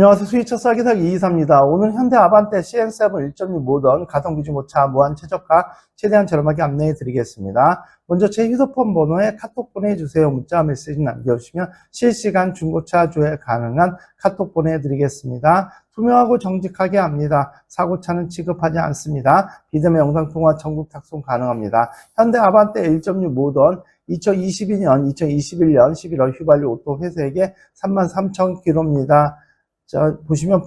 안녕하세요. 수위차 싸기 사기 이이사입니다. 오늘 현대 아반떼 CN7 1.6 모던 가성비 중고차 무한 최저가 최대한 저렴하게 안내해 드리겠습니다. 먼저 제 휴대폰 번호에 카톡 보내주세요. 문자 메시지 남겨주시면 실시간 중고차 조회 가능한 카톡 보내드리겠습니다. 투명하고 정직하게 합니다. 사고차는 취급하지 않습니다. 비대면 영상통화 전국 탁송 가능합니다. 현대 아반떼 1.6 모던 2022년, 2021년 11월 휘발유 오토 회색에 33,000km입니다. 자, 보시면,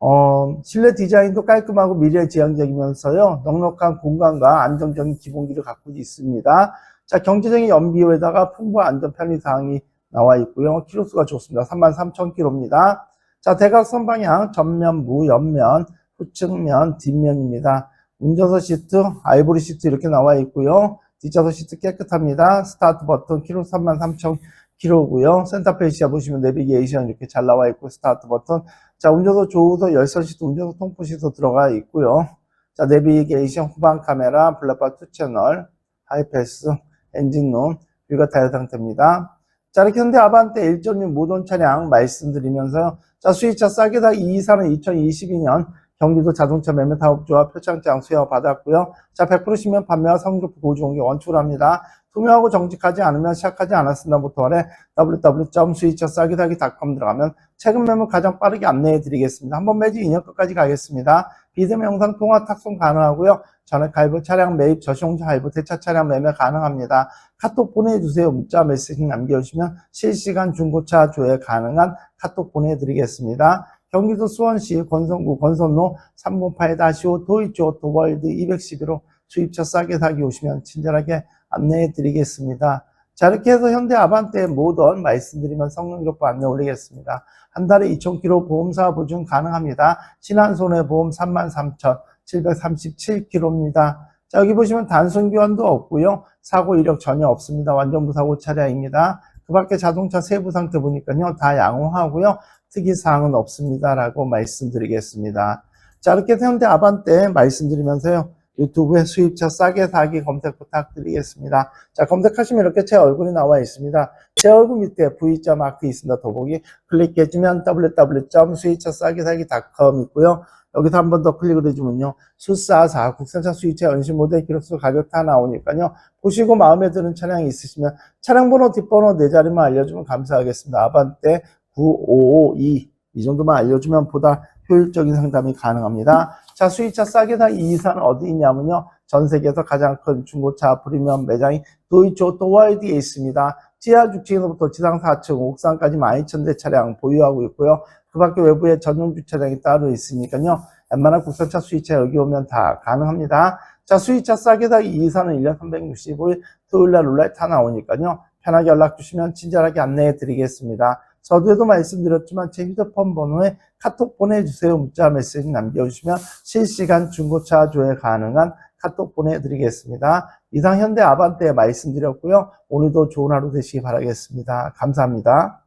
어, 실내 디자인도 깔끔하고 미래 지향적이면서요, 넉넉한 공간과 안정적인 기본기를 갖고 있습니다. 자, 경제적인 연비에다가 풍부한 안전 편의사항이 나와 있고요. 키로수가 좋습니다. 33,000km입니다. 자, 대각선 방향, 전면부, 옆면, 후측면, 뒷면입니다. 운전석 시트, 아이보리 시트 이렇게 나와 있고요. 뒷좌석 시트 깨끗합니다. 스타트 버튼, 키로 33,000km 고요. 센터페이시아 보시면 내비게이션 이렇게 잘 나와 있고, 스타트 버튼. 자, 운전석 조우석 열선 시트, 운전석 통풍 시트 들어가 있고요. 자, 내비게이션 후방 카메라, 블랙바 2 채널, 하이패스, 엔진룸, 뷰가 타이어 상태입니다. 자, 이렇게 현대 아반떼 1.6 모던 차량 말씀드리면서요. 자, 수입차 싸게 다 224는 2022년 경기도 자동차 매매 사업조합 표창장 수여 받았고요. 자, 100% 시면 판매와 성적 보조공개 원칙으로 합니다. 투명하고 정직하지 않으면 시작하지 않았습니다부터 아래 www.수입차 싸기사기.com 들어가면 최근 매물 가장 빠르게 안내해 드리겠습니다. 한 번 매주 2년 끝까지 가겠습니다. 비대면 영상 통화 탁송 가능하고요. 전액 할부 차량 매입 저시용차 할부 대차 차량 매매 가능합니다. 카톡 보내주세요. 문자 메시지 남겨주시면 실시간 중고차 조회 가능한 카톡 보내드리겠습니다. 경기도 수원시 권선구 권선로 308-5 도이치 오토월드 211호 수입차 싸게 사기 오시면 친절하게 안내해 드리겠습니다. 자, 이렇게 해서 현대 아반떼 모던 말씀드리면 성능 기록부 안내 올리겠습니다. 한 달에 2,000km 보험사 보증 가능합니다. 신한손해보험 33,737km입니다. 자, 여기 보시면 단순 교환도 없고요. 사고 이력 전혀 없습니다. 완전 무사고 차량입니다. 그 밖에 자동차 세부 상태 보니까요. 다 양호하고요. 특이사항은 없습니다라고 말씀드리겠습니다. 자, 이렇게 현대 아반떼 말씀드리면서요. 유튜브에 수입차 싸게 사기 검색 부탁드리겠습니다. 자, 검색하시면 이렇게 제 얼굴이 나와 있습니다. 제 얼굴 밑에 V자 마크 있습니다. 더보기 클릭해주면 www.수입차싸게 사기.com 있고요. 여기서 한 번 더 클릭을 해주면요. 수사사 국산차 수입차 연식 모델 기록수 가격 다 나오니까요. 보시고 마음에 드는 차량이 있으시면 차량 번호 뒷번호 네 자리만 알려주면 감사하겠습니다. 아반떼 9552 이 정도만 알려주면 보다 효율적인 상담이 가능합니다. 자, 수입차 싸게 다 이사는 어디 있냐면요. 전 세계에서 가장 큰 중고차 프리미엄 매장이 도이치 오토월드에 있습니다. 지하 6층에서부터 지상 4층, 옥상까지 12,000대 차량 보유하고 있고요. 그 밖에 외부에 전용 주차장이 따로 있으니까요. 웬만한 국산차 수입차 여기 오면 다 가능합니다. 자, 수입차 싸게 다 이사는 1년 365일 토요일 날 룰렛 다 나오니까요. 편하게 연락 주시면 친절하게 안내해 드리겠습니다. 저도에도 말씀드렸지만 제 휴대폰 번호에 카톡 보내주세요. 문자 메시지 남겨주시면 실시간 중고차 조회 가능한 카톡 보내드리겠습니다. 이상 현대 아반떼 말씀드렸고요. 오늘도 좋은 하루 되시기 바라겠습니다. 감사합니다.